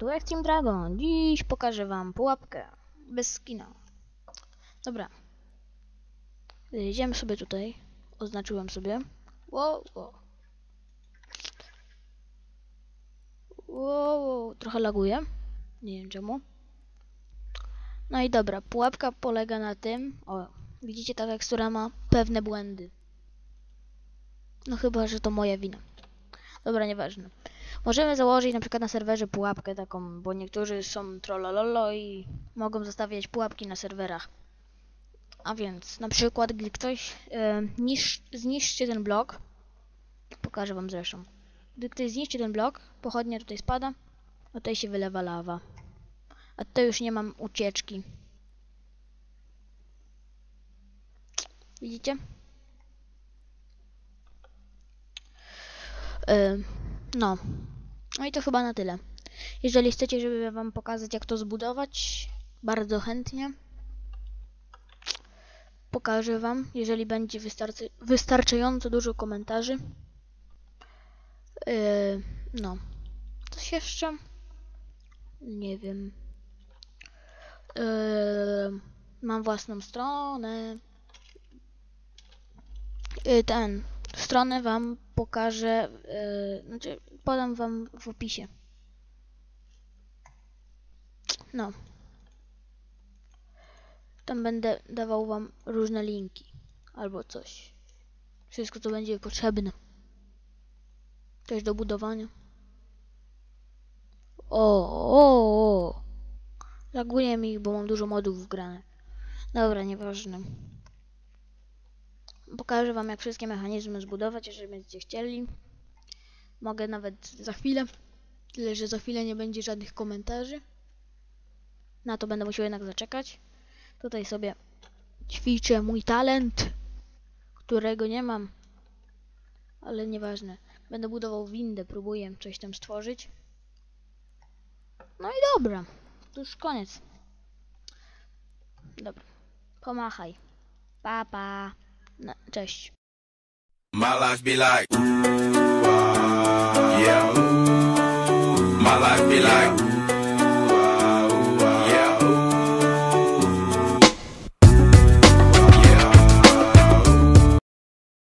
tu Extreme Dragon. Dziś pokażę wam pułapkę bez skina. Dobra. Idziemy sobie tutaj. Oznaczyłem sobie. Wow. Wow, wow. trochę laguje. Nie wiem czemu. No i dobra, pułapka polega na tym, o, widzicie ta tekstura ma pewne błędy. No chyba, że to moja wina. Dobra, nieważne. Możemy założyć na przykład na serwerze pułapkę taką, bo niektórzy są trollololo i mogą zostawiać pułapki na serwerach. A więc, na przykład, gdy ktoś e, nisz, zniszczy ten blok, pokażę wam zresztą. Gdy ktoś zniszczy ten blok, pochodnia tutaj spada, a tutaj się wylewa lawa. A tutaj już nie mam ucieczki. Widzicie? E, no. No i to chyba na tyle. Jeżeli chcecie, żeby wam pokazać, jak to zbudować, bardzo chętnie pokażę wam, jeżeli będzie wystarczy, wystarczająco dużo komentarzy. Yy, no. Coś jeszcze? Nie wiem. Yy, mam własną stronę. Yy, ten. Stronę wam pokażę. Yy, znaczy, podam wam w opisie. No. Tam będę dawał wam różne linki. Albo coś. Wszystko, co będzie potrzebne. Coś do budowania. O, o, o. Mi, bo mam dużo modów wgrane. Dobra, nieważne. Pokażę wam, jak wszystkie mechanizmy zbudować, jeżeli będziecie chcieli. Mogę nawet za chwilę. Tyle, że za chwilę nie będzie żadnych komentarzy. Na to będę musiał jednak zaczekać. Tutaj sobie ćwiczę mój talent, którego nie mam. Ale nieważne. Będę budował windę, próbuję coś tam stworzyć. No i dobra. To już koniec. Dobra. Pomachaj. Pa, pa. No, cześć. My life be like, yeah. My life be like,